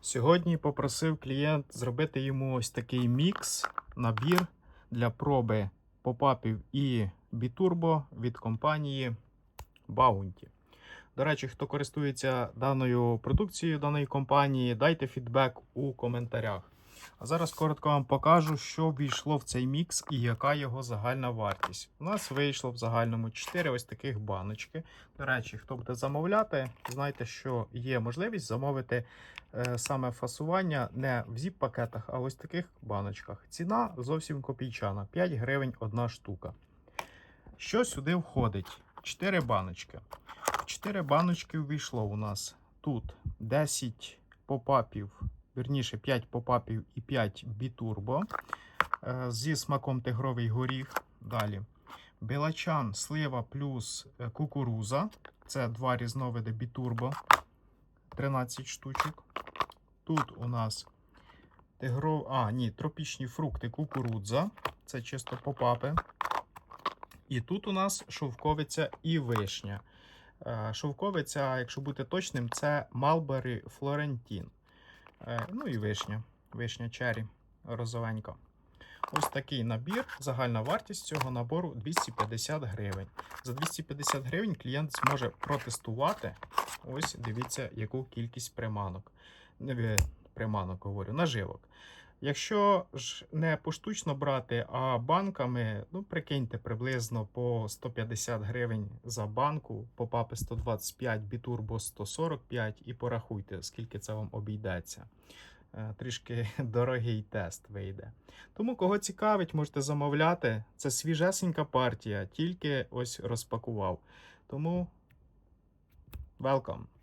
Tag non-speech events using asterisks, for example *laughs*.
Сьогодні попросив клієнт зробити йому ось такий мікс, набір для проби попапів і бітурбо від компанії Bounty. До речі, хто користується даною продукцією даної компанії, дайте фідбек у коментарях. А зараз коротко вам покажу, що війшло в цей мікс і яка його загальна вартість. У нас вийшло в загальному 4 ось таких баночки. До речі, хто буде замовляти, знайте, що є можливість замовити е, саме фасування не в зіп-пакетах, а ось таких баночках. Ціна зовсім копійчана 5 гривень одна штука. Що сюди входить? 4 баночки. 4 баночки увійшло у нас тут 10 попапів, вірніше 5 попапів і 5 бітурбо е, зі смаком тигровий горіх. Далі білачан, слива плюс е, кукуруза. Це два різновиди бітурбо, 13 штучок. Тут у нас тигров... а, ні, тропічні фрукти кукурудза. Це чисто попапи. І тут у нас шовковиця і вишня. Е, Шовковиця, якщо бути точним, це Малбері Флорентін. Е, Ну і вишня. Вишня чері розовенька. Ось такий набір. Загальна вартість цього набору 250 гривень. За 250 гривень клієнт зможе протестувати. Ось дивіться, яку кількість приманок. Е, приманок говорю, наживок. Якщо ж не поштучно брати, а банками, ну прикиньте приблизно по 150 гривень за банку, попапи 125, бітурбо 145 і порахуйте, скільки це вам обійдеться. Е, Трішки *laughs* дорогий тест вийде. Тому, кого цікавить, можете замовляти. Це свіжесенька партія, тільки ось розпакував. Тому welcome!